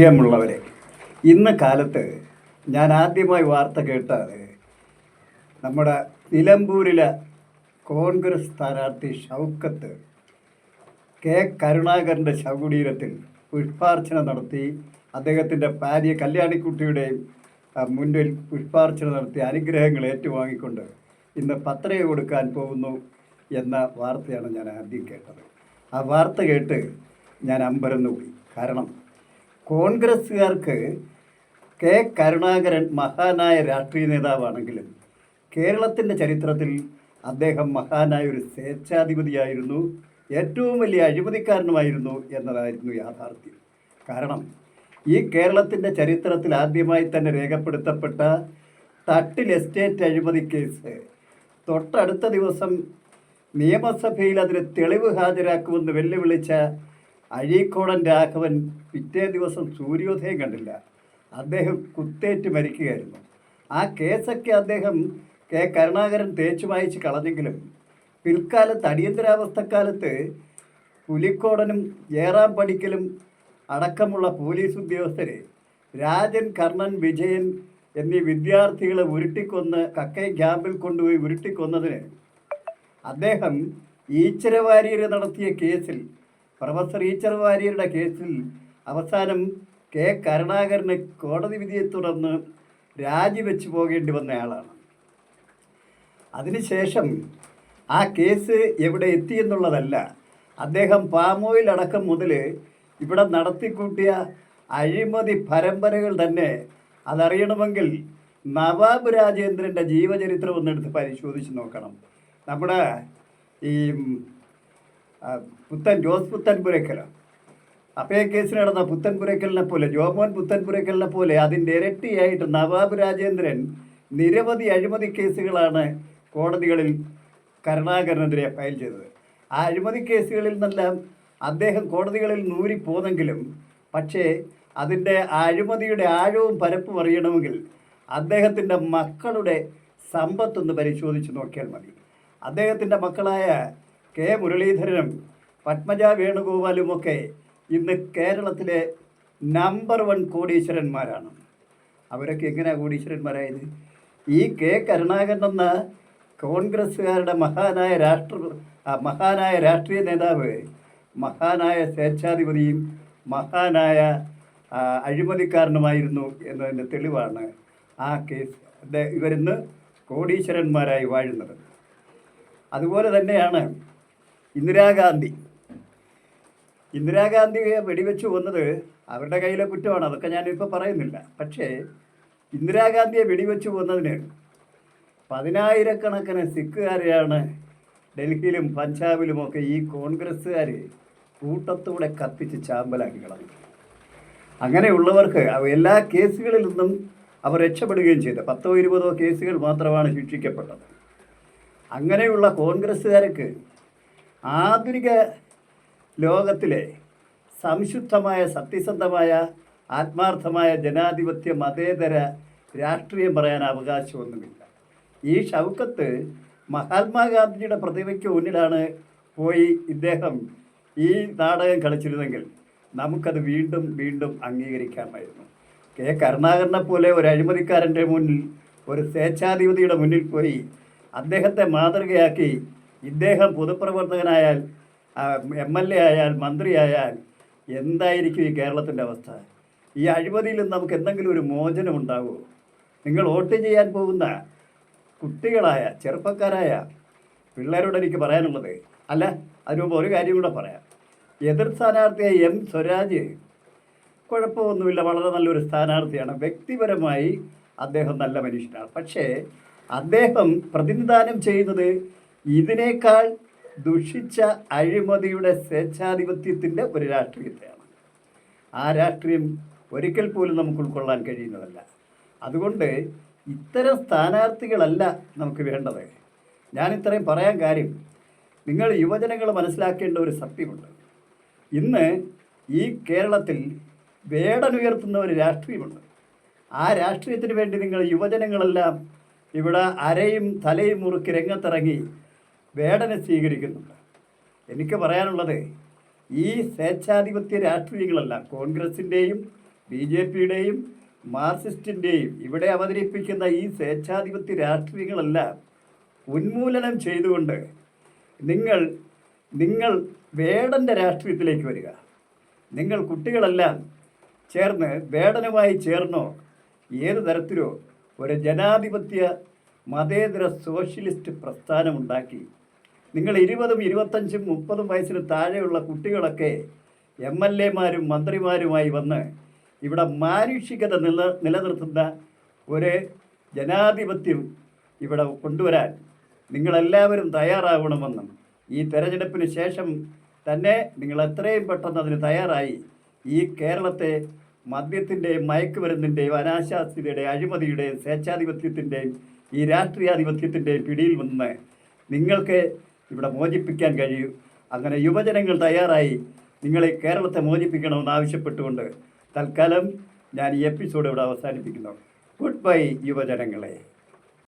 പ്രിയമുള്ളവരെ ഇന്ന് കാലത്ത് ഞാൻ ആദ്യമായി വാർത്ത കേട്ടത് നമ്മുടെ നിലമ്പൂരിലെ കോൺഗ്രസ് സ്ഥാനാർത്ഥി ഷൗക്കത്ത് കെ കരുണാകരന്റെ ശവകുടീരത്തിൽ പുഷ്പാർച്ചന നടത്തി അദ്ദേഹത്തിന്റെ ഭാര്യ കല്യാണിക്കുട്ടിയുടെയും മുൻപിൽ പുഷ്പാർച്ചന നടത്തി അനുഗ്രഹങ്ങൾ ഏറ്റുവാങ്ങിക്കൊണ്ട് ഇന്ന് പത്രിക കൊടുക്കാൻ പോകുന്നു എന്ന വാർത്തയാണ് ഞാൻ ആദ്യം കേട്ടത്. ആ വാർത്ത കേട്ട് ഞാൻ അമ്പരന്നു പോയി കാരണം കോൺഗ്രസ്സുകാർക്ക് കെ കരുണാകരൻ മഹാനായ രാഷ്ട്രീയ നേതാവാണെങ്കിലും കേരളത്തിന്റെ ചരിത്രത്തിൽ അദ്ദേഹം മഹാനായ ഒരു സ്വേച്ഛാധിപതിയായിരുന്നു. ഏറ്റവും വലിയ അഴിമതിക്കാരനുമായിരുന്നു എന്നതായിരുന്നു യാഥാർത്ഥ്യം. കാരണം ഈ കേരളത്തിന്റെ ചരിത്രത്തിൽ ആദ്യമായി തന്നെ രേഖപ്പെടുത്തപ്പെട്ട തട്ടിൽ എസ്റ്റേറ്റ് അഴിമതി കേസ് തൊട്ടടുത്ത ദിവസം നിയമസഭയിൽ അതിന് തെളിവ് ഹാജരാക്കുമെന്ന് വെല്ലുവിളിച്ച അഴീക്കോടൻ രാഘവൻ പിറ്റേ ദിവസം സൂര്യോദയം കണ്ടില്ല. അദ്ദേഹം കുത്തേറ്റ് മരിക്കുകയായിരുന്നു. ആ കേസൊക്കെ അദ്ദേഹം കെ കരുണാകരൻ തേച്ചു വായിച്ച് കളഞ്ഞെങ്കിലും പിൽക്കാലത്ത് അടിയന്തരാവസ്ഥക്കാലത്ത് പുലിക്കോടനും ഏറാൻ പടിക്കലും അടക്കമുള്ള പോലീസ് ഉദ്യോഗസ്ഥരെ രാജൻ കർണൻ വിജയൻ എന്നീ വിദ്യാർത്ഥികളെ ഉരുട്ടിക്കൊന്ന് കക്കൈ ക്യാമ്പിൽ കൊണ്ടുപോയി ഉരുട്ടിക്കൊന്നതിന് അദ്ദേഹം ഈച്ചരവാരിയർ നടത്തിയ കേസിൽ പ്രൊഫസർ ഈച്ചർ വാര്യരുടെ കേസിൽ അവസാനം കെ കരുണാകരന് കോടതി വിധിയെ തുടർന്ന് രാജിവെച്ച് പോകേണ്ടി വന്നയാളാണ് അതിനുശേഷം ആ കേസ് എവിടെ എത്തിയെന്നുള്ളതല്ല അദ്ദേഹം പാമോയിൽ അടക്കം മുതൽ ഇവിടെ നടത്തിക്കൂട്ടിയ അഴിമതി പരമ്പരകൾ തന്നെ അതറിയണമെങ്കിൽ നവാബ് രാജേന്ദ്രന്റെ ജീവചരിത്രം ഒന്നെടുത്ത് പരിശോധിച്ച് നോക്കണം. നമ്മുടെ ഈ പുത്തൻ ജോസ് പുത്തൻ പുരക്കല അപ്പേ കേസിൽ നടന്ന പുത്തൻ പുരക്കലിനെ പോലെ ജോമോൻ പുത്തൻ പുരക്കലിനെ പോലെ അതിന്റെ ഇരട്ടിയായിട്ട് നവാബ് രാജേന്ദ്രൻ നിരവധി അഴിമതി കേസുകളാണ് കോടതികളിൽ കരുണാകരനെതിരെ ഫയൽ ചെയ്തത്. ആ അഴിമതി കേസുകളിൽ നിന്നെല്ലാം അദ്ദേഹം കോടതികളിൽ നൂരിപ്പോന്നെങ്കിലും പക്ഷേ അതിന്റെ അഴിമതിയുടെ ആഴവും പരപ്പും അറിയണമെങ്കിൽ അദ്ദേഹത്തിന്റെ മക്കളുടെ സമ്പത്തൊന്ന് പരിശോധിച്ച് നോക്കിയാൽ മതി. അദ്ദേഹത്തിന്റെ മക്കളായ കെ മുരളീധരനും പത്മജ വേണുഗോപാലുമൊക്കെ ഇന്ന് കേരളത്തിലെ നമ്പർ വൺ കോടീശ്വരന്മാരാണ്. അവരൊക്കെ എങ്ങനെയാണ് കോടീശ്വരന്മാരായത്? ഈ കെ കരുണാകരൻ എന്ന കോൺഗ്രസ്സുകാരുടെ മഹാനായ രാഷ്ട്ര മഹാനായ രാഷ്ട്രീയ നേതാവ് മഹാനായ സ്വേച്ഛാധിപതിയും മഹാനായ അഴിമതിക്കാരനുമായിരുന്നു എന്നതിന്റെ തെളിവാണ് ആ കേസ്. ഇവരിന്ന് കോടീശ്വരന്മാരായി വാഴുന്നത്. അതുപോലെ തന്നെയാണ് ഇന്ദിരാഗാന്ധി. ഇന്ദിരാഗാന്ധിയെ വെടിവെച്ചു കൊന്നത് അവരുടെ കയ്യിലെ കുറ്റമാണ് അതൊക്കെ ഞാനിപ്പോൾ പറയുന്നില്ല. പക്ഷേ ഇന്ദിരാഗാന്ധിയെ വെടിവെച്ച് കൊന്നതിന് പതിനായിരക്കണക്കിന് സിഖുകാരെയാണ് ഡൽഹിയിലും പഞ്ചാബിലുമൊക്കെ ഈ കോൺഗ്രസ്സുകാർ കൂട്ടത്തോടെ കത്തിച്ച് ചാമ്പലാക്കി കളഞ്ഞു അങ്ങനെയുള്ളവർക്ക് എല്ലാ കേസുകളിൽ നിന്നും അവർ രക്ഷപ്പെടുകയും ചെയ്തു. പത്തോ ഇരുപതോ കേസുകൾ മാത്രമാണ് ശിക്ഷിക്കപ്പെട്ടത്. അങ്ങനെയുള്ള കോൺഗ്രസ്സുകാർക്ക് ആധുനിക ലോകത്തിലെ സംശുദ്ധമായ സത്യസന്ധമായ ആത്മാർത്ഥമായ ജനാധിപത്യ മതേതര രാഷ്ട്രീയം പറയാൻ അവകാശമൊന്നുമില്ല. ഈ ഷൗക്കത്ത് മഹാത്മാഗാന്ധിജിയുടെ പ്രതിമയ്ക്ക് മുന്നിലാണ് പോയി ഇദ്ദേഹം ഈ നാടകം കളിച്ചിരുന്നെങ്കിൽ നമുക്കത് വീണ്ടും വീണ്ടും അംഗീകരിക്കാമായിരുന്നു. കെ. കരുണാകരനെ പോലെ ഒരു അഴിമതിക്കാരന്റെ മുന്നിൽ ഒരു സ്വേച്ഛാധിപതിയുടെ മുന്നിൽ പോയി അദ്ദേഹത്തെ മാതൃകയാക്കി ഇദ്ദേഹം പൊതുപ്രവർത്തകനായാൽ എം എൽ എ ആയാൽ മന്ത്രിയായാൽ എന്തായിരിക്കും ഈ കേരളത്തിന്റെ അവസ്ഥ? ഈ അഴിമതിയിൽ നിന്ന് നമുക്ക് എന്തെങ്കിലും ഒരു മോചനം ഉണ്ടാവുമോ? നിങ്ങൾ വോട്ട് ചെയ്യാൻ പോകുന്ന കുട്ടികളായ ചെറുപ്പക്കാരായ പിള്ളേരോട് എനിക്ക് പറയാനുള്ളത് അല്ല അതിനു മുമ്പ് ഒരു കാര്യം കൂടെ പറയാം. എതിർ സ്ഥാനാർത്ഥിയായ എം സ്വരാജ് കുഴപ്പമൊന്നുമില്ല വളരെ നല്ലൊരു സ്ഥാനാർത്ഥിയാണ്. വ്യക്തിപരമായി അദ്ദേഹം നല്ല മനുഷ്യനാണ്. പക്ഷേ അദ്ദേഹം പ്രതിനിധാനം ചെയ്യുന്നത് ഇതിനേക്കാൾ ദുഷിച്ച അഴിമതിയുടെ സ്വേച്ഛാധിപത്യത്തിന്റെ ഒരു രാഷ്ട്രീയത്തെയാണ് ആ രാഷ്ട്രീയം ഒരിക്കൽ പോലും നമുക്ക് ഉൾക്കൊള്ളാൻ കഴിയുന്നതല്ല. അതുകൊണ്ട് ഇത്തരം സ്ഥാനാർത്ഥികളല്ല നമുക്ക് വേണ്ടത്. ഞാൻ ഇത്രയും പറയാൻ കാര്യം നിങ്ങൾ യുവജനങ്ങൾ മനസ്സിലാക്കേണ്ട ഒരു സത്യമുണ്ട്. ഇന്ന് ഈ കേരളത്തിൽ വേടനുയർത്തുന്ന ഒരു രാഷ്ട്രീയമുണ്ട്. ആ രാഷ്ട്രീയത്തിന് വേണ്ടി നിങ്ങൾ യുവജനങ്ങളെല്ലാം ഇവിടെ അരയും തലയും മുറുക്കി രംഗത്തിറങ്ങി വേടനെ സ്വീകരിക്കുന്നുണ്ട്. എനിക്ക് പറയാനുള്ളത് ഈ സ്വേച്ഛാധിപത്യ രാഷ്ട്രീയങ്ങളെല്ലാം. കോൺഗ്രസിന്റെയും ബി ജെ പിയുടെയും മാർക്സിസ്റ്റിന്റെയും ഇവിടെ അവതരിപ്പിക്കുന്ന ഈ സ്വേച്ഛാധിപത്യ രാഷ്ട്രീയങ്ങളെല്ലാം ഉന്മൂലനം ചെയ്തുകൊണ്ട് നിങ്ങൾ നിങ്ങൾ വേടന്റെ രാഷ്ട്രീയത്തിലേക്ക് വരിക. നിങ്ങൾ കുട്ടികളെല്ലാം ചേർന്ന് വേടനുമായി ചേർന്നോ ഏത് തരത്തിലോ ഒരു ജനാധിപത്യ മതേതര സോഷ്യലിസ്റ്റ് പ്രസ്ഥാനമുണ്ടാക്കി നിങ്ങൾ ഇരുപതും ഇരുപത്തഞ്ചും മുപ്പതും വയസ്സിന് താഴെയുള്ള കുട്ടികളൊക്കെ എം എൽ എമാരും മന്ത്രിമാരുമായി വന്ന് ഇവിടെ മാനുഷികത നില നിലനിർത്തുന്ന ഒരു ജനാധിപത്യം ഇവിടെ കൊണ്ടുവരാൻ നിങ്ങളെല്ലാവരും തയ്യാറാവണമെന്നും ഈ തെരഞ്ഞെടുപ്പിന് ശേഷം തന്നെ നിങ്ങൾ എത്രയും പെട്ടെന്ന് അതിന് തയ്യാറായി ഈ കേരളത്തെ മദ്യത്തിന്റെയും മയക്കുമരുന്നിന്റെയും അനാശാസ്യതയുടെയും അഴിമതിയുടെയും സ്വേച്ഛാധിപത്യത്തിന്റെയും ഈ രാഷ്ട്രീയാധിപത്യത്തിന്റെയും പിടിയിൽ നിന്ന് നിങ്ങൾക്ക് ഇവിടെ മോചിപ്പിക്കാൻ കഴിയൂ. അങ്ങനെ യുവജനങ്ങൾ തയ്യാറായി നിങ്ങളെ കേരളത്തെ മോചിപ്പിക്കണമെന്ന് ആവശ്യപ്പെട്ടുകൊണ്ട് തൽക്കാലം ഞാൻ ഈ എപ്പിസോഡ് ഇവിടെ അവസാനിപ്പിക്കുന്നു. ഗുഡ് ബൈ യുവജനങ്ങളെ.